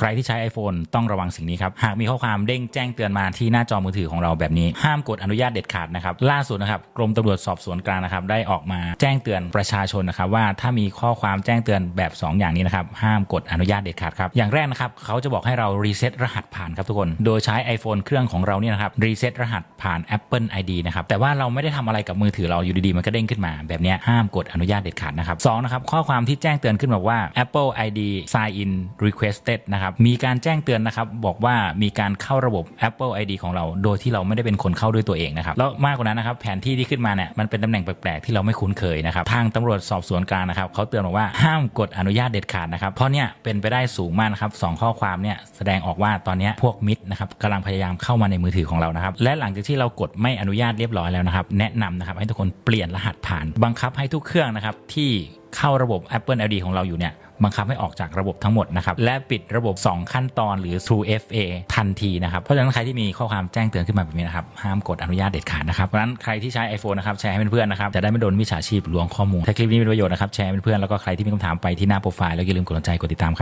ใครที่ใช้ iPhone ต้องระวังสิ่งนี้ครับ หากมีข้อความเด้งแจ้งเตือนมาที่หน้าจอมือถือของเราแบบนี้ ห้ามกดอนุญาตเด็ดขาดนะครับ ล่าสุดนะครับกรมตำรวจสอบสวนกลางนะครับได้ออกมาแจ้งเตือนประชาชนนะครับว่าถ้ามีข้อความแจ้งเตือนแบบ 2 อย่างนี้นะครับห้ามกดอนุญาตเด็ดขาดครับอย่างแรกนะครับเขาจะบอกให้เรารีเซ็ตรหัสผ่านครับทุกคน โดยใช้ iPhone เครื่องของเราเนี่ยนะครับรีเซ็ตรหัสผ่าน Apple ID นะครับแต่ว่าเราไม่ได้ทำอะไรกับมือถือเราอยู่ดีๆมันก็เด้งขึ้นมาแบบนี้ห้ามกดอนุญาตเด็ดขาดนะครับสองนะครับข้อความที่แจ้งเตือนขึ้นบอกว่า Apple ID sign in requested นะครับมีการแจ้งเตือนนะครับบอกว่ามีการเข้าระบบ Apple ID ของเรา โดยที่เราไม่ได้เป็นคนเข้าด้วยตัวเองนะครับแล้วมากกว่านั้นนะครับแผนที่ที่ขึ้นมาเนี่ยมันเป็นตำแหน่งแปลกๆที่เราไม่คุ้นเคยนะครับทางตำรวจสอบสวนกลางนะครับเขาเตือนบอกว่าห้ามกดอนุญาตเด็ดขาดนะครับเพราะเนี่ยเป็นไปได้สูงมากนะครับสองข้อความเนี่ยแสดงออกว่าตอนนี้พวกมิดนะครับกำลังพยายามเข้ามาในมือถือของเรานะครับและหลังจากที่เรากดไม่อนุญาตเรียบร้อยแล้วนะครับแนะนำนะครับให้ทุกคนเปลี่ยนรหัสผ่าน บังคับให้ทุกเครื่องนะครับที่เข้าระบบ Apple ID ของเราอยู่เนี่ย บังคับให้ออกจากระบบทั้งหมดนะครับและปิดระบบ 2 ขั้นตอนหรือ True FA ทันทีนะครับเพราะฉะนั้นใครที่มีข้อความแจ้งเตือนขึ้นมาแบบนี้นะครับห้ามกดอนุญาตเด็ดขาดนะครับเพราะฉะนั้นใครที่ใช้ iPhone นะครับแชร์ให้เพื่อนๆนะครับจะได้ไม่โดนมิจฉาชีพลวงข้อมูลถ้าคลิปนี้มีประโยชน์นะครับแชร์ให้เพื่อนๆแล้วก็ใครที่มีคำถามไปที่หน้าโปรไฟล์แล้วอย่าลืมกดติดตามกดติดตามครับ